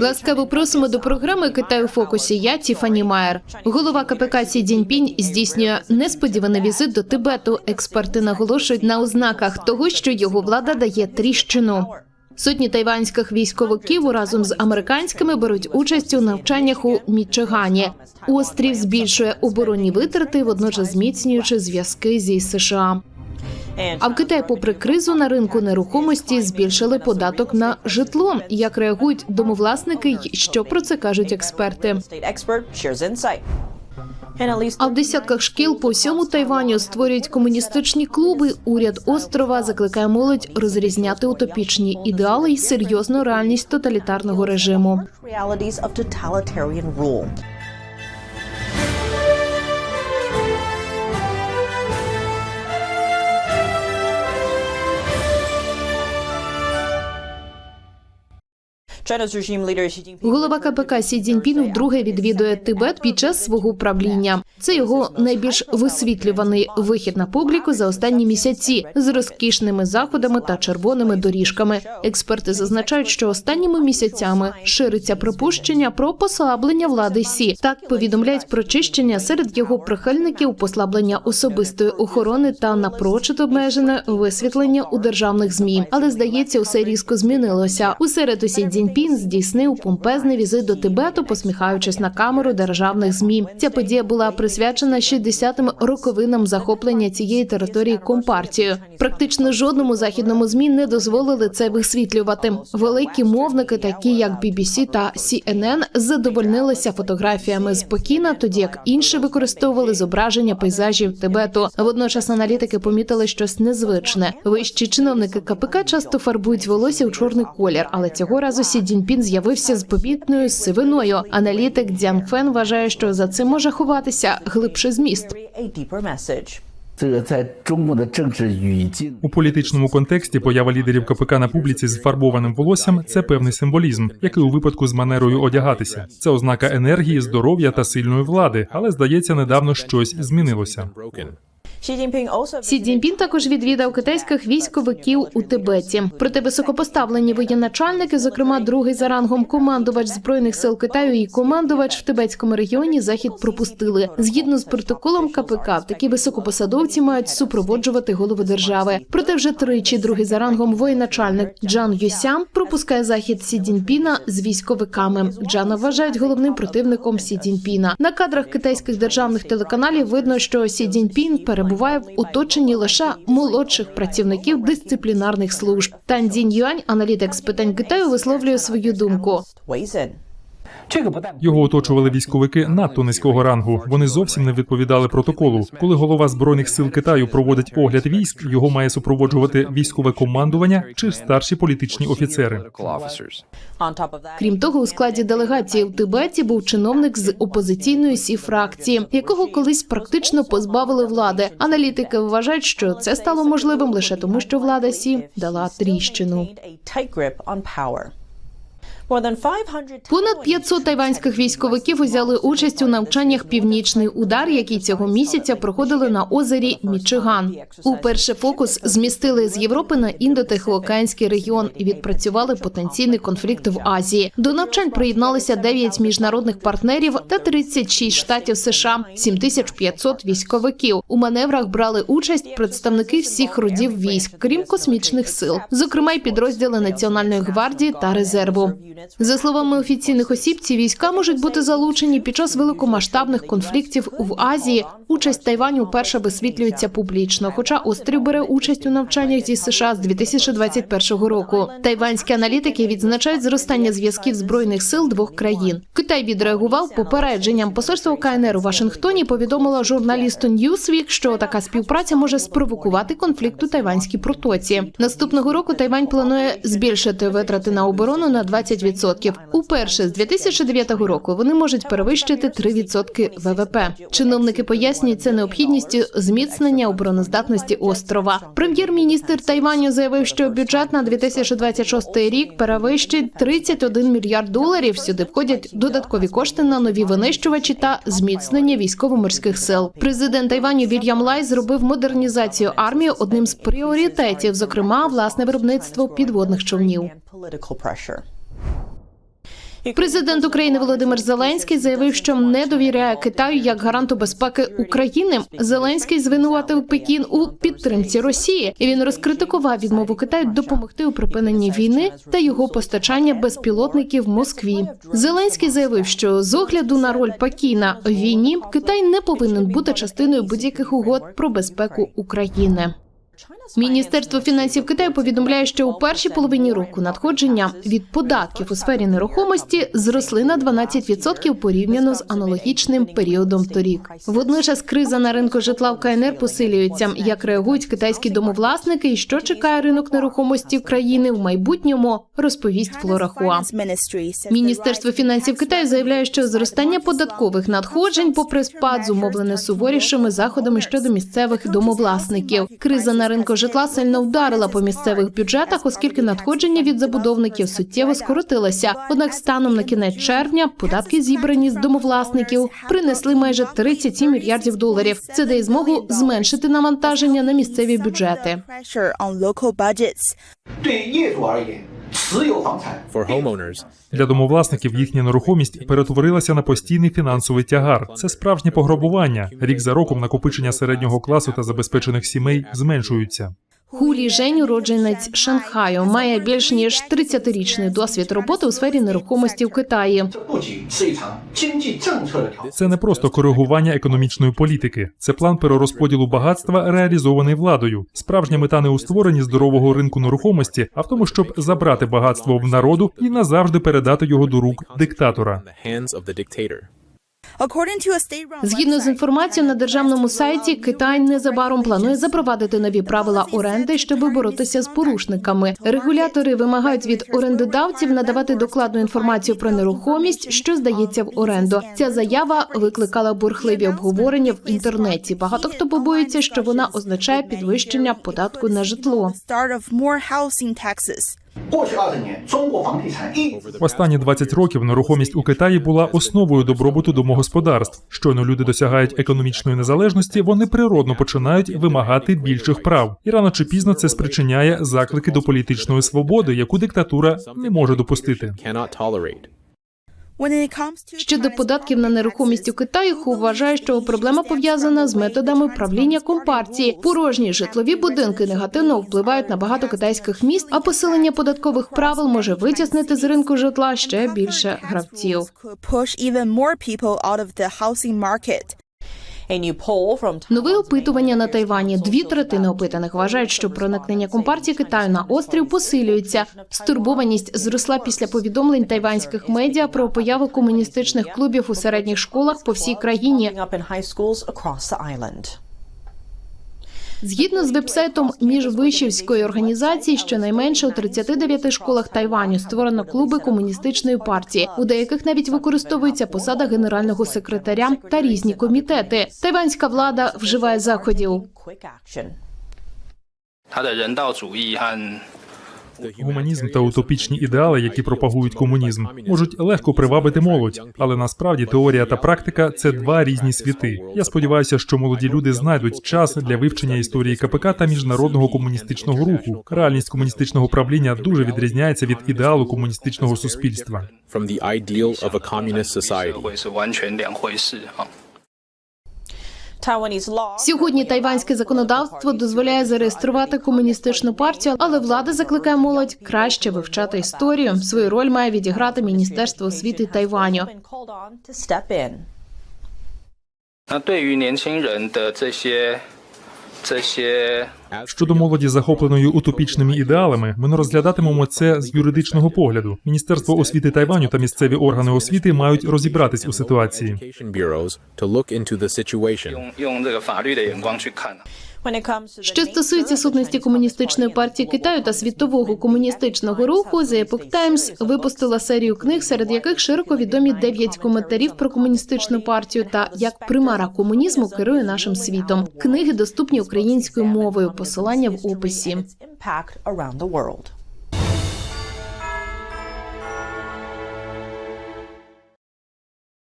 Ласкаво просимо до програми Китай у фокусі. Я Тіфані Майер. Голова КПК Сі Дзіньпінь здійснює несподіваний візит до Тибету. Експерти наголошують на ознаках того, що його влада дає тріщину. Сотні тайванських військовиків разом з американськими беруть участь у навчаннях у Мічигані. Острів збільшує оборонні витрати, водночас зміцнюючи зв'язки зі США. А в Китаї, попри кризу на ринку нерухомості, збільшили податок на житло. Як реагують домовласники, й що про це кажуть експерти? А в десятках шкіл по всьому Тайваню створюють комуністичні клуби. Уряд острова закликає молодь розрізняти утопічні ідеали і серйозну реальність тоталітарного режиму. Голова КПК Сі Цзіньпін вдруге відвідує Тибет під час свого правління. Це його найбільш висвітлюваний вихід на публіку за останні місяці з розкішними заходами та червоними доріжками. Експерти зазначають, що останніми місяцями шириться припущення про послаблення влади Сі. Так повідомляють про чищення серед його прихильників, послаблення особистої охорони та напрочуд обмежене висвітлення у державних змі. Але здається, усе різко змінилося. У середу Сі Цзіньпін здійснив помпезний візит до Тибету, посміхаючись на камеру державних змі. Ця подія була присвячена 60-м роковинам захоплення цієї території компартією. Практично жодному західному змі не дозволили це висвітлювати. Великі мовники, такі як BBC та CNN, задовольнилися фотографіями з Пекіна, тоді як інші використовували зображення пейзажів Тибету. Водночас аналітики помітили щось незвичне. Вищі чиновники КПК часто фарбують волосся у чорний колір, але цього разу Сі Дзіньпін з'явився з побітною сивиною. Аналітик Дзян Фен вважає, що за цим може ховатися глибший зміст. У політичному контексті поява лідерів КПК на публіці з фарбованим волоссям це певний символізм, який у випадку з манерою одягатися. Це ознака енергії, здоров'я та сильної влади, але здається, недавно щось змінилося. Сі Цзіньпін також відвідав китайських військовиків у Тибеті. Проте високопоставлені воєначальники, зокрема другий за рангом командувач збройних сил Китаю і командувач в тибетському регіоні, захід пропустили. Згідно з протоколом КПК, такі високопосадовці мають супроводжувати голови держави. Проте вже тричі другий за рангом воєначальник Джан Юсян пропускає захід Сі Цзіньпіна з військовиками. Джана вважають головним противником Сі Цзіньпіна. На кадрах китайських державних телеканалів видно, що Сі Цзіньпін перебуває в оточенні лише молодших працівників дисциплінарних служб. Тан Цзінь Юань, аналітик з питань Китаю, висловлює свою думку. Його оточували військовики надто низького рангу. Вони зовсім не відповідали протоколу. Коли голова збройних сил Китаю проводить огляд військ, його має супроводжувати військове командування чи старші політичні офіцери. Крім того, у складі делегації в Тибеті був чиновник з опозиційної сі фракції, якого колись практично позбавили влади. Аналітики вважають, що це стало можливим лише тому, що влада сі дала тріщину. Понад 500 тайванських військовиків узяли участь у навчаннях Північний удар, які цього місяця проходили на озері Мічиган. Уперше фокус змістили з Європи на індотихоокеанський регіон і відпрацювали потенційний конфлікт в Азії. До навчань приєдналися 9 міжнародних партнерів та 36 штатів США, 7500 військовиків. У маневрах брали участь представники всіх родів військ, крім космічних сил, зокрема й підрозділи Національної гвардії та резерву. За словами офіційних осіб, ці війська можуть бути залучені під час великомасштабних конфліктів в Азії. Участь Тайваню вперше висвітлюється публічно. Хоча острів бере участь у навчаннях зі США з 2021 року. Тайванські аналітики відзначають зростання зв'язків збройних сил двох країн. Китай відреагував попередженням. Посольство КНР у Вашингтоні повідомило журналісту Newsweek, що така співпраця може спровокувати конфлікт у тайванській протоці. Наступного року Тайвань планує збільшити витрати на оборону на 20%. Уперше з 2009 року вони можуть перевищити 3% ВВП. Чиновники пояснюють це необхідністю зміцнення обороноздатності острова. Прем'єр-міністр Тайваню заявив, що бюджет на 2026 рік перевищить 31 мільярд доларів. Сюди входять додаткові кошти на нові винищувачі та зміцнення військово-морських сил. Президент Тайваню Вільям Лай зробив модернізацію армії одним з пріоритетів, зокрема власне виробництво підводних човнів. political pressure. Президент України Володимир Зеленський заявив, що не довіряє Китаю як гаранту безпеки України. Зеленський звинуватив Пекін у підтримці Росії. І Він розкритикував відмову Китаю допомогти у припиненні війни та його постачання безпілотників Москві. Зеленський заявив, що з огляду на роль Пекіна в війні Китай не повинен бути частиною будь-яких угод про безпеку України. Міністерство фінансів Китаю повідомляє, що у першій половині року надходження від податків у сфері нерухомості зросли на 12% порівняно з аналогічним періодом торік. Водночас криза на ринку житла в КНР посилюється. Як реагують китайські домовласники і що чекає ринок нерухомості країни в майбутньому, розповість Флора Хуа. Міністерство фінансів Китаю заявляє, що зростання податкових надходжень, попри спад, зумовлене суворішими заходами щодо місцевих домовласників. Криза на ринку житла сильно вдарила по місцевих бюджетах, оскільки надходження від забудовників суттєво скоротилося. Однак, станом на кінець червня податки, зібрані з домовласників, принесли майже 37 мільярдів доларів. Це дає змогу зменшити навантаження на місцеві бюджети. For homeowners. для домовласників їхня нерухомість перетворилася на постійний фінансовий тягар. Це справжнє пограбування. Рік за роком накопичення середнього класу та забезпечених сімей зменшуються. Хулі Жень, уродженець Шанхаю, має більш ніж 30-річний досвід роботи у сфері нерухомості в Китаї. Це не просто коригування економічної політики, це план перерозподілу багатства, реалізований владою. Справжня мета не у створенні здорового ринку нерухомості, а в тому, щоб забрати багатство в народу і назавжди передати його до рук диктатора. Згідно з інформацією на державному сайті, Китай незабаром планує запровадити нові правила оренди, щоб боротися з порушниками. Регулятори вимагають від орендодавців надавати докладну інформацію про нерухомість, що здається в оренду. Ця заява викликала бурхливі обговорення в інтернеті. Багато хто побоюється, що вона означає підвищення податку на житло. Останні 20 років нерухомість у Китаї була основою добробуту домогосподарств. Щойно люди досягають економічної незалежності, вони природно починають вимагати більших прав, і рано чи пізно це спричиняє заклики до політичної свободи, яку диктатура не може допустити. Щодо податків на нерухомість у Китаї, Ху вважає, що проблема пов'язана з методами правління компартії. Порожні житлові будинки негативно впливають на багато китайських міст, а посилення податкових правил може витіснити з ринку житла ще більше гравців. Нове опитування на Тайвані. Дві третини опитаних вважають, що проникнення компартії Китаю на острів посилюється. Стурбованість зросла після повідомлень тайванських медіа про появу комуністичних клубів у середніх школах по всій країні. Згідно з вебсайтом міжвишівської організації, щонайменше у 39 школах Тайваню створено клуби комуністичної партії. У деяких навіть використовується посада генерального секретаря та різні комітети. Тайванська влада вживає заходів. Гуманізм та утопічні ідеали, які пропагують комунізм, можуть легко привабити молодь, але насправді теорія та практика це два різні світи. Я сподіваюся, що молоді люди знайдуть час для вивчення історії КПК та міжнародного комуністичного руху. Реальність комуністичного правління дуже відрізняється від ідеалу комуністичного суспільства. Сьогодні тайванське законодавство дозволяє зареєструвати комуністичну партію, але влада закликає молодь краще вивчати історію. Свою роль має відіграти Міністерство освіти Тайваню. been called on to step in. 那对于年轻人的这些这些 Щодо молоді, захопленої утопічними ідеалами, ми не розглядатимемо це з юридичного погляду. Міністерство освіти Тайваню та місцеві органи освіти мають розібратись у ситуації. Що стосується сутності комуністичної партії Китаю та світового комуністичного руху, The Epoch Times випустила серію книг, серед яких широко відомі дев'ять коментарів про комуністичну партію та як примара комунізму керує нашим світом. Книги доступні українською мовою. Посилання в описі.